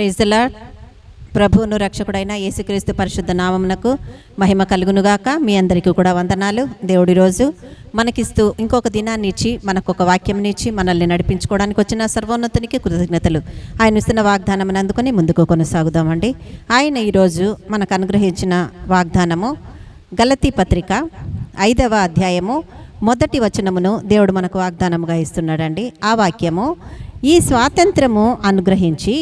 ప్రైజ్లా ప్రభువును రక్షకుడైన యేసుక్రీస్తు పరిశుద్ధ నామమునకు మహిమ కలుగునుగాక. మీ అందరికీ కూడా వందనాలు. దేవుడి రోజు మనకిస్తూ ఇంకొక దినాన్ని ఇచ్చి మనకు ఒక వాక్యం ఇచ్చి మనల్ని నడిపించుకోవడానికి వచ్చిన సర్వోన్నతునికి కృతజ్ఞతలు. ఆయన ఇస్తున్న వాగ్దానం అందుకొని ముందుకు కొనసాగుదామండి. ఆయన ఈరోజు మనకు అనుగ్రహించిన వాగ్దానము గలతీ పత్రిక ఐదవ అధ్యాయము మొదటి వచనమును దేవుడు మనకు వాగ్దానముగా ఇస్తున్నాడండి. ఆ వాక్యము ఈ స్వాతంత్రము అనుగ్రహించి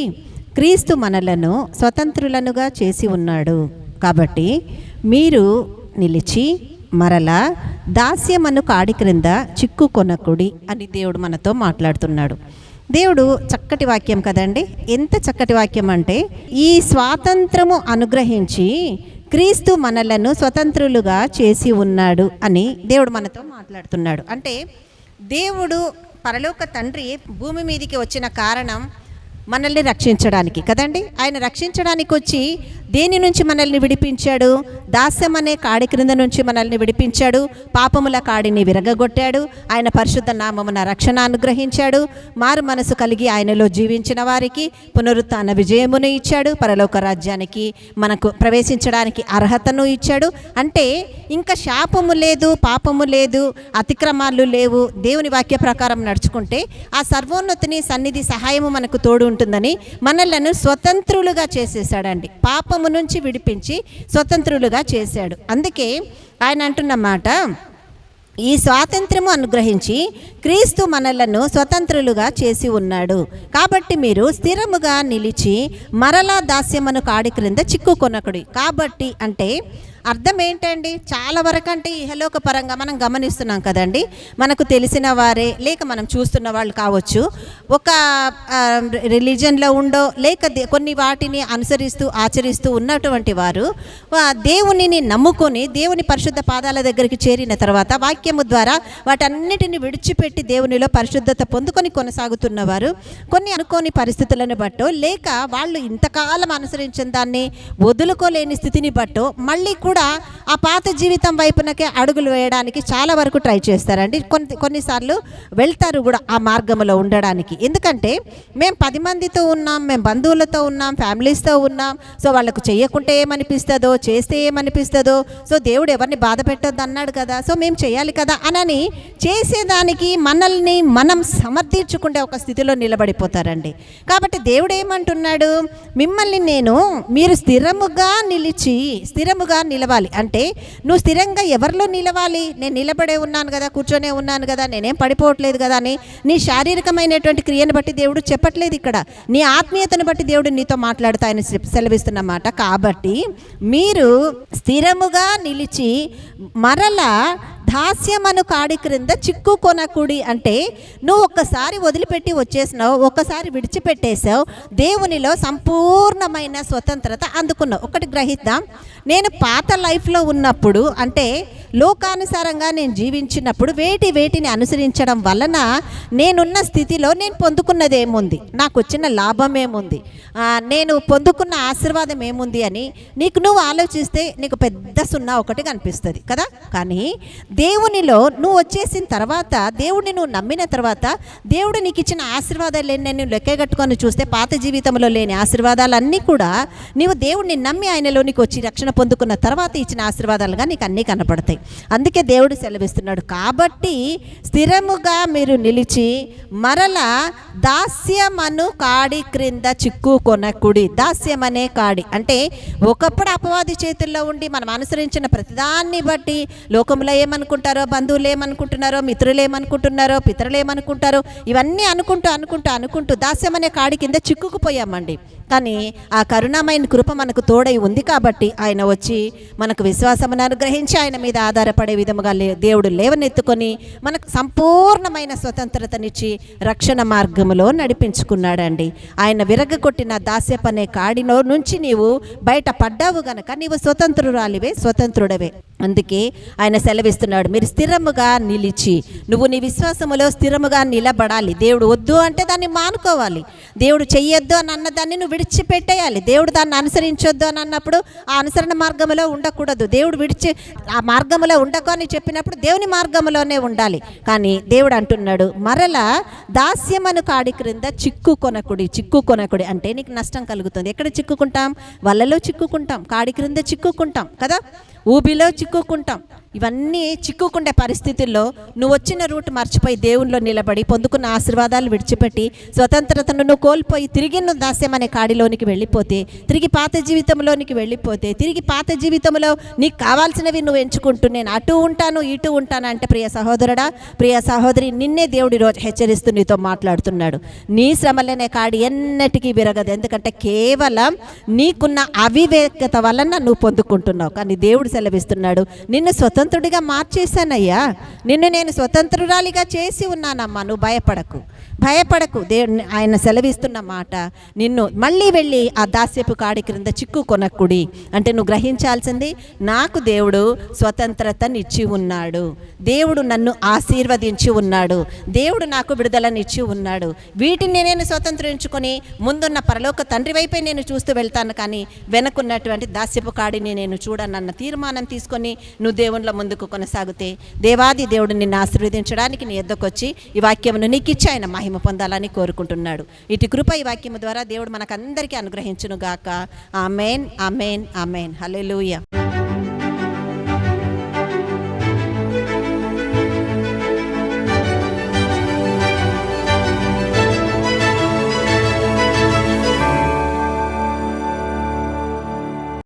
క్రీస్తు మనలను స్వతంత్రులనుగా చేసి ఉన్నాడు. కాబట్టి మీరు నిలిచి మరలా దాస్యమను కాడి క్రింద చిక్కుకొనకుడి అని దేవుడు మనతో మాట్లాడుతున్నాడు. దేవుడు చక్కటి వాక్యం కదండి? ఎంత చక్కటి వాక్యం అంటే ఈ స్వాతంత్రము అనుగ్రహించి క్రీస్తు మనలను స్వతంత్రులుగా చేసి ఉన్నాడు అని దేవుడు మనతో మాట్లాడుతున్నాడు. అంటే దేవుడు పరలోక తండ్రి భూమి మీదకి వచ్చిన కారణం మనల్ని రక్షించడానికి కదండి? ఆయన రక్షించడానికి వచ్చి దేని నుంచి మనల్ని విడిపించాడు? దాస్యం అనే కాడి క్రింద నుంచి మనల్ని విడిపించాడు. పాపముల కాడిని విరగగొట్టాడు. ఆయన పరిశుద్ధ నామమున రక్షణ అనుగ్రహించాడు. మారు మనసు కలిగి ఆయనలో జీవించిన వారికి పునరుత్న విజయమును ఇచ్చాడు. పరలోక రాజ్యానికి మనకు ప్రవేశించడానికి అర్హతను ఇచ్చాడు. అంటే ఇంకా శాపము లేదు పాపము లేదు అతిక్రమాలు లేవు. దేవుని వాక్య ప్రకారం నడుచుకుంటే ఆ సర్వోన్నతిని సన్నిధి సహాయము మనకు తోడు ఉంటుందని మనలను స్వతంత్రులుగా చేసేసాడండి పాపము నుంచి విడిపించి స్వతంత్రులుగా చేశాడు. అందుకే ఆయన అంటున్నమాట ఈ స్వాతంత్రము అనుగ్రహించి క్రీస్తు మనలను స్వతంత్రులుగా చేసి ఉన్నాడు. కాబట్టి మీరు స్థిరముగా నిలిచి మరలా దాస్యమును కాడి క్రింద చిక్కుకొనకుడి. కాబట్టి అంటే అర్థం ఏంటండి చాలా వరకు అంటే ఇహలోక పరంగా మనం గమనిస్తున్నాం కదండి. మనకు తెలిసిన వారే లేక మనం చూస్తున్న వాళ్ళు కావచ్చు ఒక రిలీజన్లో ఉండో లేక కొన్ని వాటిని అనుసరిస్తూ ఆచరిస్తూ ఉన్నటువంటి వారు దేవునిని నమ్ముకొని దేవుని పరిశుద్ధ పాదాల దగ్గరికి చేరిన తర్వాత వాక్యము ద్వారా వాటన్నిటిని విడిచిపెట్టి దేవునిలో పరిశుద్ధత పొందుకొని కొనసాగుతున్నవారు కొన్ని అనుకోని పరిస్థితులను బట్టో లేక వాళ్ళు ఇంతకాలం అనుసరించిన దాన్ని వదులుకోలేని స్థితిని బట్టో మళ్ళీ కూడా ఆ పాత జీవితం వైపునకే అడుగులు వేయడానికి చాలా వరకు ట్రై చేస్తారండి. కొన్ని కొన్నిసార్లు వెళ్తారు కూడా ఆ మార్గంలో ఉండడానికి. ఎందుకంటే మేము పది మందితో ఉన్నాం మేము బంధువులతో ఉన్నాం ఫ్యామిలీస్తో ఉన్నాం. సో వాళ్ళకు చేయకుంటే ఏమనిపిస్తుందో చేస్తే ఏమనిపిస్తుందో సో దేవుడు ఎవరిని బాధ పెట్టొద్దు అన్నాడు కదా సో మేము చేయాలి కదా అనని చేసేదానికి మనల్ని మనం సమర్థించుకుంటే ఒక స్థితిలో నిలబడిపోతారండి. కాబట్టి దేవుడు ఏమంటున్నాడు మిమ్మల్ని నేను మీరు స్థిరముగా నిలిచి స్థిరముగా నిలవాలి. అంటే నువ్వు స్థిరంగా ఎవరిలో నిలవాలి? నేను నిలబడే ఉన్నాను కదా కూర్చొనే ఉన్నాను కదా నేనేం పడిపోవట్లేదు కదా అని నీ శారీరకమైనటువంటి క్రియను బట్టి దేవుడు చెప్పట్లేదు ఇక్కడ. నీ ఆత్మీయతను బట్టి దేవుడు నీతో మాట్లాడుతా ఆయన సెలవిస్తున్నమాట కాబట్టి మీరు స్థిరముగా నిలిచి మరలా దాస్యమను కాడి క్రింద చిక్కుకొనకుడి అంటే నువ్వు ఒక్కసారి వదిలిపెట్టి వచ్చేసినావు ఒక్కసారి విడిచిపెట్టేశావు దేవునిలో సంపూర్ణమైన స్వతంత్రత అందుకున్నావు. ఒకటి గ్రహిద్దాం. నేను పాత లైఫ్లో ఉన్నప్పుడు అంటే లోకానుసారంగా నేను జీవించినప్పుడు వేటి వేటిని అనుసరించడం వలన నేనున్న స్థితిలో నేను పొందుకున్నది ఏముంది నాకు వచ్చిన లాభం ఏముంది నేను పొందుకున్న ఆశీర్వాదం ఏముంది అని నీకు నువ్వు ఆలోచిస్తే నీకు పెద్ద సున్నా ఒకటి కనిపిస్తుంది కదా? కానీ దేవునిలో నువ్వు వచ్చేసిన తర్వాత దేవుడిని నువ్వు నమ్మిన తర్వాత దేవుడు నీకు ఇచ్చిన ఆశీర్వాదాలు ఎన్ని నువ్వు లెక్కగట్టుకొని చూస్తే పాత జీవితంలో లేని ఆశీర్వాదాలన్నీ కూడా నీవు దేవుడిని నమ్మి ఆయనలోనికి వచ్చి రక్షణ పొందుకున్న తర్వాత ఇచ్చిన ఆశీర్వాదాలుగా నీకు అన్నీ కనపడతాయి. అందుకే దేవుడు సెలవిస్తున్నాడు. కాబట్టి స్థిరముగా మీరు నిలిచి మరల దాస్యమను కాడి క్రింద చిక్కుకొనకుడి. దాస్యం అనే కాడి. అంటే ఒకప్పుడు అపవాది చేతుల్లో ఉండి మనం అనుసరించిన ప్రతిదాన్ని బట్టి లోకంలో ఏమనుకుంటారో బంధువులు ఏమనుకుంటున్నారో మిత్రులు ఏమనుకుంటున్నారో పితరులు ఏమనుకుంటారో ఇవన్నీ అనుకుంటూ అనుకుంటూ అనుకుంటూ దాస్యం అనే కాడి కింద చిక్కుకుపోయామండి. కానీ ఆ కరుణమైన కృప మనకు తోడై ఉంది కాబట్టి ఆయన వచ్చి మనకు విశ్వాసమును అనుగ్రహించి ఆయన మీద ఆధారపడే విధముగా లే దేవుడు లేవనెత్తుకొని మనకు సంపూర్ణమైన స్వతంత్రతనిచ్చి రక్షణ మార్గములో నడిపించుకున్నాడండి. ఆయన విరగగొట్టిన దాస్యపనే కాడిలో నుంచి నీవు బయట పడ్డావు గనక నీవు స్వతంత్రురాలివే స్వతంత్రుడవే. అందుకే ఆయన సెలవిస్తున్నాడు మీరు స్థిరముగా నిలిచి నువ్వు నీ విశ్వాసములో స్థిరముగా నిలబడాలి. దేవుడు వద్దు అంటే దాన్ని మానుకోవాలి. దేవుడు చెయ్యొద్దు అని అన్నదాన్ని నువ్వు విడిచిపెట్టేయాలి. దేవుడు దాన్ని అనుసరించొద్దు అని అన్నప్పుడు ఆ అనుసరణ మార్గంలో ఉండకూడదు. దేవుడు విడిచి ఆ మార్గం మార్గములో ఉండకు అని చెప్పినప్పుడు దేవుని మార్గములోనే ఉండాలి. కానీ దేవుడు అంటున్నాడు మరలా దాస్యమను కాడి క్రింద చిక్కు కొనకుడి చిక్కు కొనకుడి అంటే నీకు నష్టం కలుగుతుంది. ఎక్కడ చిక్కుకుంటాం? వలలో చిక్కుకుంటాం. కాడి క్రింద చిక్కుకుంటాం కదా? ఊబిలో చిక్కుకుంటాం. ఇవన్నీ చిక్కుకుండే పరిస్థితుల్లో నువ్వు వచ్చిన రూట్ మర్చిపోయి దేవునిలో నిలబడి పొందుకున్న ఆశీర్వాదాలు విడిచిపెట్టి స్వతంత్రతను నువ్వు కోల్పోయి తిరిగి నువ్వు దాస్యం అనే కాడిలోనికి వెళ్ళిపోతే తిరిగి పాత జీవితంలోనికి వెళ్ళిపోతే తిరిగి పాత జీవితంలో నీకు కావాల్సినవి నువ్వు ఎంచుకుంటూ నేను అటు ఉంటాను ఇటు ఉంటాను అంటే ప్రియ సహోదరుడా ప్రియ సహోదరి నిన్నే దేవుడి రోజు హెచ్చరిస్తూ నీతో మాట్లాడుతున్నాడు. నీ శ్రమలనే కాడి ఎన్నటికీ విరగదు. ఎందుకంటే కేవలం నీకున్న అవివేకత వలన నువ్వు పొందుకుంటున్నావు. కానీ దేవుడు సెలవిస్తున్నాడు. నిన్ను స్వతంత్రుడిగా మార్చేశానయ్యా. నిన్ను నేను స్వతంత్రురాలిగా చేసి ఉన్నానమ్మా. నువ్వు భయపడకు. భయపడకు. దేవుని ఆయన సెలవిస్తున్న మాట. నిన్ను మళ్ళీ వెళ్ళి ఆ దాస్యపు కాడి క్రింద చిక్కు కొనక్కుడి. అంటే నువ్వు గ్రహించాల్సింది నాకు దేవుడు స్వతంత్రతనిచ్చి ఉన్నాడు. దేవుడు నన్ను ఆశీర్వదించి ఉన్నాడు. దేవుడు నాకు విడుదలనిచ్చి ఉన్నాడు. వీటిని నేను స్వతంత్రించుకొని ముందున్న పరలోక తండ్రి వైపే నేను చూస్తూ వెళ్తాను కానీ వెనకున్నటువంటి దాస్యపు కాడిని నేను చూడనన్న తీర్మానం తీసుకొని నువ్వు దేవుళ్ళ ముందుకు కొనసాగితే దేవాది దేవుడు నిన్ను ఆశీర్వదించడానికి నీ ఎద్దకొచ్చి ఈ వాక్యమును నీకు ఇచ్చి ఆయన మహిమ పొందాలని కోరుకుంటున్నాడు. ఇటు కృప ఈ వాక్యము ద్వారా దేవుడు మనకందరికీ అనుగ్రహించును గాక ఆమెన్ ఆమెన్ ఆమెన్. హల్లెలూయా.